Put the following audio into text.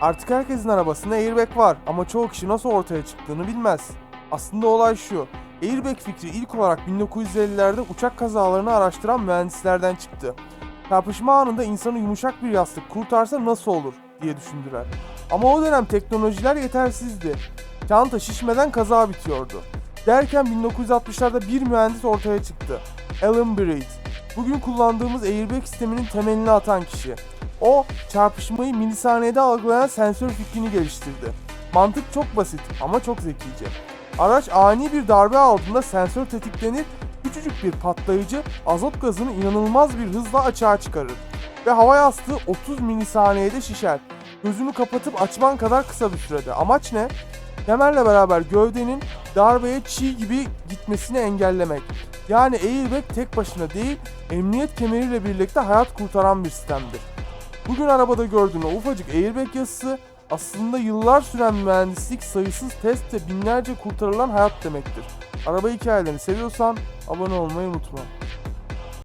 Artık herkesin arabasında airbag var ama çoğu kişi nasıl ortaya çıktığını bilmez. Aslında olay şu. Airbag fikri ilk olarak 1950'lerde uçak kazalarını araştıran mühendislerden çıktı. Çarpışma anında insanı yumuşak bir yastık kurtarsa nasıl olur diye düşündüler. Ama o dönem teknolojiler yetersizdi. Çanta şişmeden kaza bitiyordu. Derken 1960'larda bir mühendis ortaya çıktı. Alan Braid. Bugün kullandığımız airbag sisteminin temelini atan kişi. O, çarpışmayı milisaniyede algılayan sensör fikrini geliştirdi. Mantık çok basit ama çok zekice. Araç ani bir darbe aldığında sensör tetiklenir, küçücük bir patlayıcı azot gazını inanılmaz bir hızla açığa çıkarır. Ve hava yastığı 30 milisaniyede şişer. Gözünü kapatıp açman kadar kısa bir sürede. Amaç ne? Kemerle beraber gövdenin darbeye çiğ gibi gitmesini engellemek. Yani airbag tek başına değil, emniyet kemeriyle birlikte hayat kurtaran bir sistemdir. Bugün arabada gördüğün o ufacık airbag yazısı aslında yıllar süren mühendislik, sayısız test ve binlerce kurtarılan hayat demektir. Araba hikayelerini seviyorsan abone olmayı unutma.